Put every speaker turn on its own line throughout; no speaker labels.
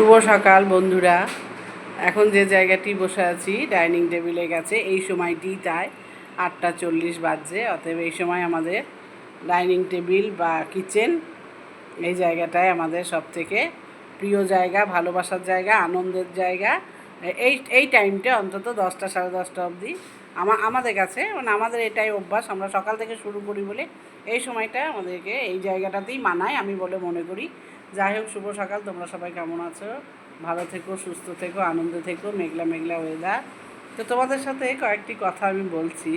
শুভ সকাল, বন্ধুরা। এখন যে জায়গাটি বসে আছি, ডাইনিং টেবিলের কাছে এই সময়টি তাই আটটা চল্লিশ বাজছে। অতএব এই সময় আমাদের ডাইনিং টেবিল বা কিচেন এই জায়গাটায় আমাদের সব থেকে প্রিয় জায়গা, ভালোবাসার জায়গা, আনন্দের জায়গা। এই এই টাইমটা অন্তত দশটা সাড়ে দশটা অবধি আমা, আমাদের কাছে মানে আমাদের এটাই অভ্যাস। আমরা সকাল থেকে শুরু করি বলে এই সময়টা আমাদেরকে এই জায়গাটাতেই মানায়, আমি বলে মনে করি। যাই হোক, শুভ সকাল। তোমরা সবাই কেমন আছো? ভালো থেকো, সুস্থ থেকো, আনন্দে থেকো, মেঘলা মেঘলা ওয়েদার তো তোমাদের সাথে কয়েকটি কথা আমি বলছি।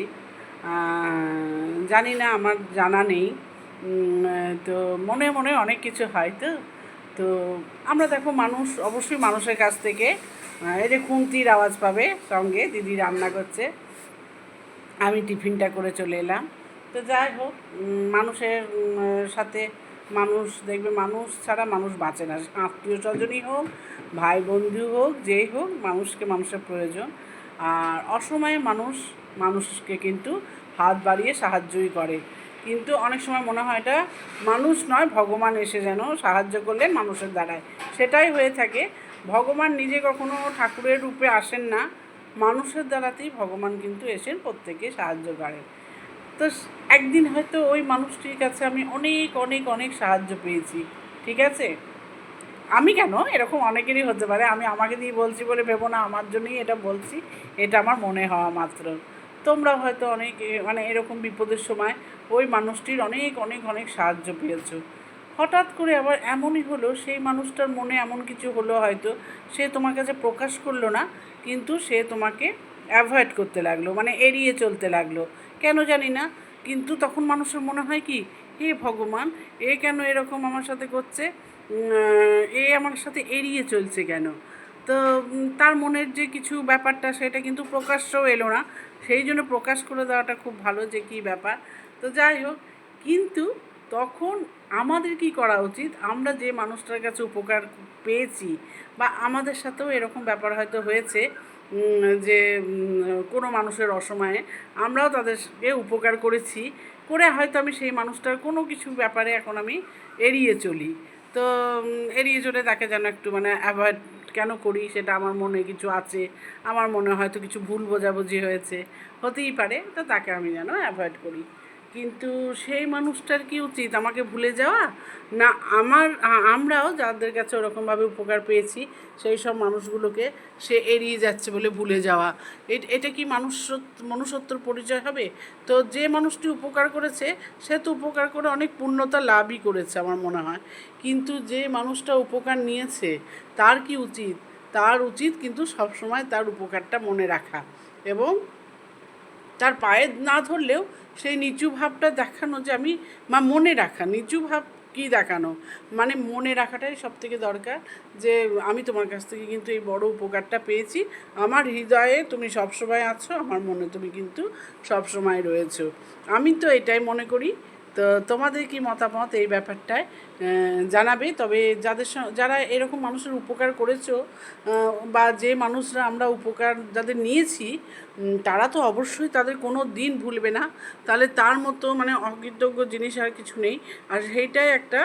জানি না, আমার জানা নেই। তো মনে মনে অনেক কিছু হয় তো। তো আমরা দেখো, মানুষ, অবশ্যই মানুষের কাছ থেকে এই যে খুন্তির আওয়াজ পাবে সঙ্গে, দিদি রান্না করছে। আমি টিফিনটা করে চলে এলাম। তো যাই হোক মানুষের সাথে মানুষ দেখবে, মানুষ ছাড়া মানুষ বাঁচে না। আত্মীয় স্বজনই হোক, ভাই বন্ধু হোক, যেই হোক, মানুষকে মানুষের প্রয়োজন। আর অসময়ে মানুষ, মানুষকে কিন্তু হাত বাড়িয়ে সাহায্যই করে। কিন্তু অনেক সময় মনে হয় এটা মানুষ নয়, ভগবান এসে যেন সাহায্য করলেন মানুষের দ্বারায়। সেটাই হয়ে থাকে। ভগবান নিজে কখনো ঠাকুরের রূপে আসেন না। মানুষের দ্বারাতেই ভগবান কিন্তু এসেন প্রত্যেকে সাহায্য করেন। তো একদিন হয়তো ওই মানুষটির কাছে আমি অনেক অনেক অনেক সাহায্য পেয়েছি, ঠিক আছে? আমি কেন? এরকম অনেকেরই হতে পারে। আমি আমাকে দিয়ে বলছি বলে ভেবো না, আমার জন্যই এটা বলছি। এটা আমার মনে হওয়া মাত্র। তোমরা হয়তো অনেক মানে এরকম বিপদের সময় ওই মানুষটির অনেক অনেক অনেক সাহায্য পেয়েছ। হঠাৎ করে আবার এমনই হলো, সেই মানুষটার মনে এমন কিছু হলো হয়তো, সে তোমার কাছে প্রকাশ করল না, কিন্তু সে তোমাকে অ্যাভয়েড করতে লাগল মানে এড়িয়ে চলতে লাগল। কেন জানি না, কিন্তু তখন মানুষের মনে হয় কি, হে ভগবান, এ কেন এরকম আমার সাথে করছে? এ আমার সাথে এড়িয়ে চলছে কেন? তো তার মনের যে কিছু ব্যাপারটা, সেটা কিন্তু প্রকাশ্যও এলো না। সেই জন্য প্রকাশ করে দেওয়াটা খুব ভালো যে কী ব্যাপার। তো যাই হোক, কিন্তু তখন আমাদের কি করা উচিত? আমরা যে মানুষটার কাছে উপকার পেয়েছি বা আমাদের সাথেও এরকম ব্যাপার হয়তো হয়েছে যে কোনো মানুষের অসময়ে আমরাও তাদেরকে উপকার করেছি, করে হয়তো আমি সেই মানুষটার কোনো কিছু ব্যাপারে এখন আমি এড়িয়ে চলি। তো এড়িয়ে চলে তাকে যেন একটু মানে অ্যাভয়েড কেন করি সেটা আমার মনে কিছু আছে, আমার মনে হয়তো কিছু ভুল বোঝাবুঝি হয়েছে, হতেই পারে। তো তাকে আমি যেন অ্যাভয়েড করি। কিন্তু সেই মানুষটার কি উচিত? আমাকে ভুলে যাওয়া? না, আমার আমরাও যাদের কাছে ওরকমভাবে উপকার পেয়েছি, সেই সব মানুষগুলোকে সে এড়িয়ে যাচ্ছে বলে ভুলে যাওয়া। এটা কি মানুষ মনুষ্যত্বর পরিচয় হবে? তো যে মানুষটি উপকার করেছে, সে তো উপকার করে অনেক পূর্ণতা লাভই করেছে আমার মনে হয়। কিন্তু যে মানুষটা উপকার নিয়েছে, তার কি উচিত? তার উচিত কিন্তু সবসময় তার উপকারটা মনে রাখা। এবং তার পায়ে না ধরলেও সেই নিচু ভাবটা দেখানো যে আমি, মা মনে রাখা, নিচু ভাব কী দেখানো? মানে মনে রাখাটাই সব থেকে দরকার যে আমি তোমার কাছ থেকে কিন্তু এই বড় উপকারটা পেয়েছি। আমার হৃদয়ে তুমি সবসময় আছো, আমার মনে তুমি কিন্তু সবসময় রয়েছো। আমি তো এটাই মনে করি তো তোমাদের কি মতামত এই ব্যাপারটায়? জানাবে। তবে যাদের যারা এরকম মানুষের উপকার করেছ বা যে মানুষরা আমরা উপকার যাদের নিয়েছি তারা তো অবশ্যই তাদের কোনো দিন ভুলবে না। তাহলে তার মতো মানে অকৃতজ্ঞ জিনিস আর কিছু নেই। আর সেইটাই একটা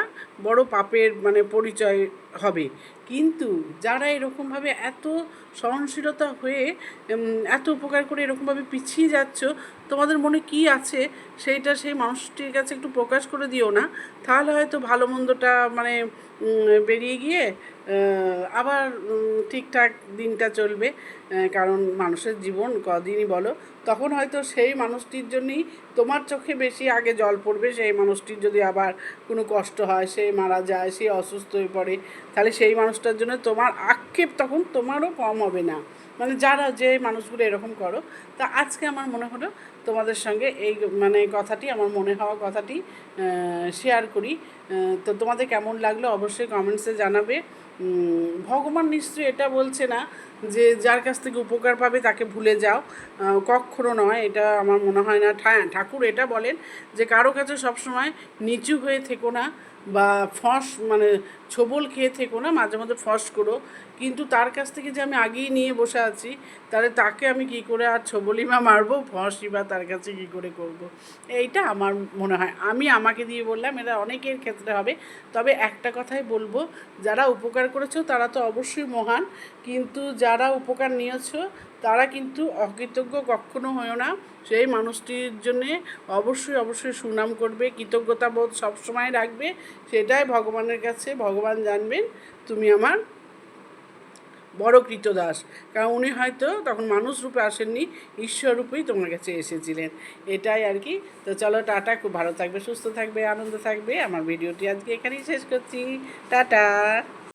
বড় পাপের মানে পরিচয় হবে। কিন্তু যারা এরকমভাবে এত সহনশীলতা হয়ে এত উপকার করে এরকমভাবে পিছিয়ে যাচ্ছ, তোমাদের মনে কি আছে? সেইটা সেই মানুষটির কাছে একটু প্রকাশ করে দিও না। তাহলে হয়তো ভালো মন্দটা মানে বেরিয়ে গিয়ে আবার ঠিকঠাক দিনটা চলবে কারণ মানুষের জীবন কদিনই বলো, তখন হয়তো সেই মানুষটির জন্যই তোমার চোখে বেশি আগে জল পড়বে, সেই মানুষটির যদি আবার কোনো কষ্ট হয়, সে মারা যায়, সে অসুস্থ হয়ে পড়ে, তাহলে সেই মানুষটার জন্য তোমার আক্ষেপ তখন তোমারও কম হবে না। মানে যারা যে মানুষগুলো এরকম করো, তা আজকে আমার মনে হলো তোমাদের সঙ্গে এই মানে কথাটি, আমার মনে হওয়া কথাটি শেয়ার করি। তো তোমাদের কেমন লাগল অবশ্যই কমেন্টসে জানাবে। ভগবান নিশ্চয়ই এটা বলছে না যে যার কাছ থেকে উপকার পাবে তাকে ভুলে যাও। কক্ষনো নয়, এটা আমার মনে হয় না। ঠাকুর এটা বলেন যে কারও কাছে সবসময় নিচু হয়ে থেকো না। বা ফস মানে ছোবল খেয়ে থেকো না, মাঝে মাঝে ফস করো। কিন্তু তার কাছ থেকে যে আমি আগেই নিয়ে বসে আছি, তাহলে তাকে আমি কি করে আর ছোবলই বা মারবো, ফসই বা তার কাছে কি করে করব। এইটা আমার মনে হয়। আমি আমাকে দিয়ে বললাম, এটা অনেকের ক্ষেত্রে হবে। তবে একটা কথাই বলব, যারা উপকার করেছ তারা তো অবশ্যই মহান, কিন্তু যারা উপকার নিয়েছো তারা কিন্তু অকৃতজ্ঞ কখনো হয়েও না। সেই মানুষটির জন্যে অবশ্যই অবশ্যই সুনাম করবে কৃতজ্ঞতা বোধ সবসময় রাখবে। সেটাই ভগবানের কাছে, ভগবান জানবেন তুমি আমার বড় কৃতদাস। কারণ উনি হয়তো তখন মানুষ রূপে আসেননি, ঈশ্বর রূপেই তোমার কাছে এসেছিলেন। এটাই আর কি। তো চলো টাটা, খুব ভালো থাকবে, সুস্থ থাকবে, আনন্দ থাকবে। আমার ভিডিওটি আজকে এখানেই শেষ করছি। টাটা!